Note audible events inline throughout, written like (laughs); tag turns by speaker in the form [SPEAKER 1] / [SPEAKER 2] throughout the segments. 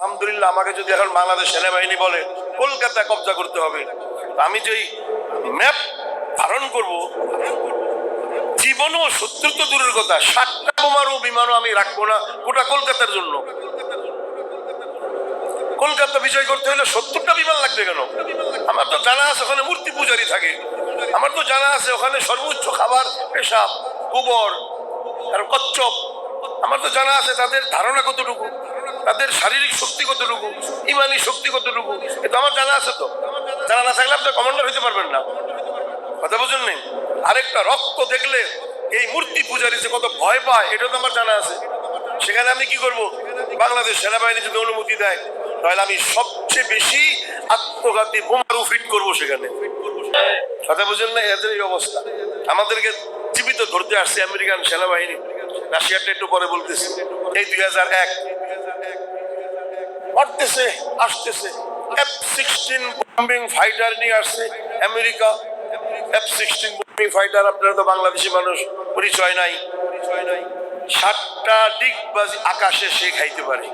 [SPEAKER 1] আলহামদুলিল্লাহ, আমাকে যদি এখন বাংলাদেশ সেনাবাহিনী বলে, কলকাতা কবজা করতে হবে আমি যেই ম্যাপ ধারণ করব, জীবনও সত্তর তো দূরের কথা, সাতটা বোমারও বিমানও আমি রাখব না গোটা কলকাতার জন্য। কলকাতা বিজয় করতে হলে সত্তরটা বিমান লাগবে কেন? আমার তো জানা আছে, ওখানে মূর্তি পূজারি থাকে। আমার তো জানা আছে, ওখানে সর্বোচ্চ খাবার পেশাব, গোবর, আর কচ্ছপ। আমার তো জানা আছে, তাদের ধারণা কতটুকু? তাদের শারীরিক শক্তি কতটুকু, ইমানি শক্তি কতটুকু, এটা আমার জানা আছে তো। জানা না থাকলে আপনি কমান্ডার হইতে পারবেন না। কথা বুঝুন নেই? আরেকটা রক্ত দেখলে এই মূর্তি পূজারি যে কত ভয় পায়, এটা তো আমার জানা আছে। সেখানে আমি কি করব? বাংলাদেশ সেনাবাহিনী যদি অনুমতি দেয়, তাহলে আমি সবচেয়ে বেশি আত্মঘাতী বোমারু ফিট করব সেখানে। কথা বুঝেন না এদের এই অবস্থা। আমাদেরকে জীবিত ধরতে আসছে আমেরিকান সেনাবাহিনী। রাশিয়াটা একটু পরে বলতেছে। এই দুই হাজার এক আসতেছে আসতেছে। এফ সিক্সটিন বম্বিং ফাইটার নিয়ে আসছে America. F sixteen bombing fighter আপনারা তো বাংলাদেশি মানুষ, পরিচয় নাই। পরিচয় নাই সাতটা ডিগবাজি আকাশে সে খাইতে পারে।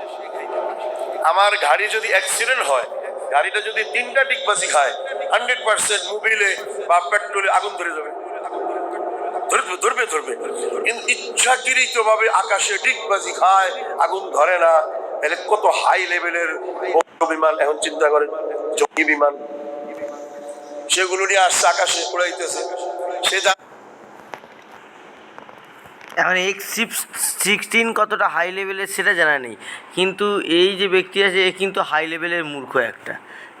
[SPEAKER 1] আমার গাড়ি যদি অ্যাক্সিডেন্ট হয়, গাড়িটা যদি তিনটা ডিগবাজি খায় হান্ড্রেড পার্সেন্ট মোবিলে বা পেট্রোলে আগুন ধরে যাবে। ধরবে ধরবে ধরবে। কিন্তু ইচ্ছাকৃত ভাবে আকাশে ডিগবাজি খায়, আগুন ধরে না। তাহলে কত হাই লেভেলের বিমান এখন চিন্তা করেন জঙ্গি বিমান। সেগুলো নিয়ে আসছে আকাশে উড়াইতেছে। সে
[SPEAKER 2] এখন এক্স সিক্সটিন কতটা হাই লেভেলের সেটা জানা নেই। কিন্তু এই যে ব্যক্তি আছে, এ কিন্তু হাই লেভেলের মূর্খ একটা।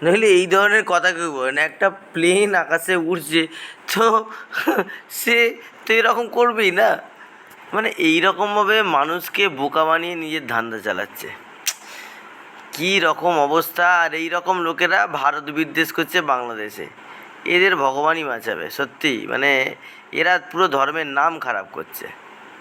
[SPEAKER 2] নইলে এই ধরনের কথা কেউ বলে না, একটা প্লেন আকাশে উড়ছে, তো (laughs) সে তো এরকম করবেই না। মানে এই রকমভাবে মানুষকে বোকা বানিয়ে নিজের ধান্দা চালাচ্ছে। কী রকম অবস্থা আর এই রকম লোকেরা ভারত বিদ্বেষ করছে বাংলাদেশে? এদের ভগবানই বাঁচাবে সত্যি মানে এরা পুরো ধর্মের নাম খারাপ করছে।